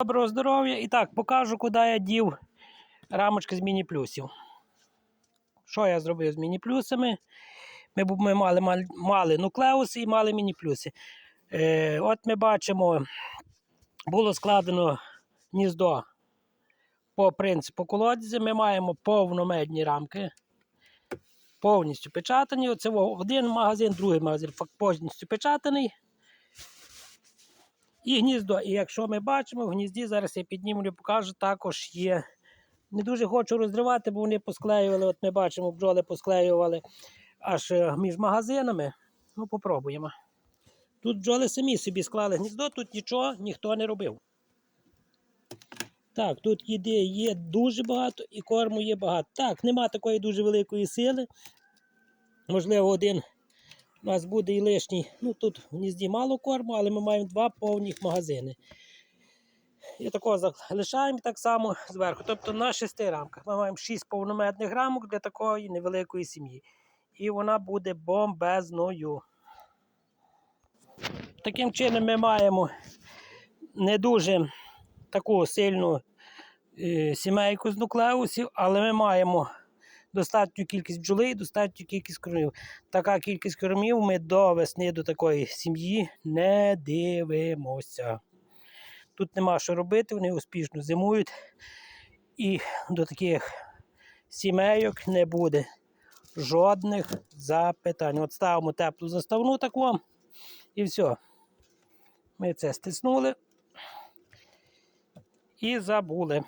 Доброго здоров'я. І так, покажу, куди я дів рамочки з міні-плюсів. Що я зробив з міні-плюсами? Ми, ми мали, мали, мали нуклеуси і мали міні-плюси. Е, от ми бачимо, було складено гніздо по принципу колодязі. Ми маємо повномедні рамки. Повністю печатані. Оце один магазин, другий магазин повністю печатаний. І гніздо. І якщо ми бачимо, в гнізді зараз я піднімлю, покажу, також є. Не дуже хочу розривати, бо вони посклеювали. От ми бачимо, бджоли посклеювали аж е, між магазинами. Ну, попробуємо. Тут бджоли самі собі склали гніздо, тут нічого ніхто не робив. Так, тут їди є дуже багато і корму є багато. Так, нема такої дуже великої сили. Можливо, один у нас буде і лишній. Ну тут в гнізді мало корму, але ми маємо два повних магазини. І такого залишаємо так само зверху. Тобто на шести рамках. Ми маємо шість повномедних рамок для такої невеликої сім'ї. І вона буде бомбезною. Таким чином ми маємо не дуже таку сильну е, сімейку з нуклеусів, але ми маємо достатню кількість бджоли і достатню кількість кормів. Така кількість кормів ми до весни до такої сім'ї не дивимося. Тут нема що робити, вони успішно зимують. І до таких сімейок не буде жодних запитань. От ставимо теплу заставну таку і все. Ми це стиснули і забули.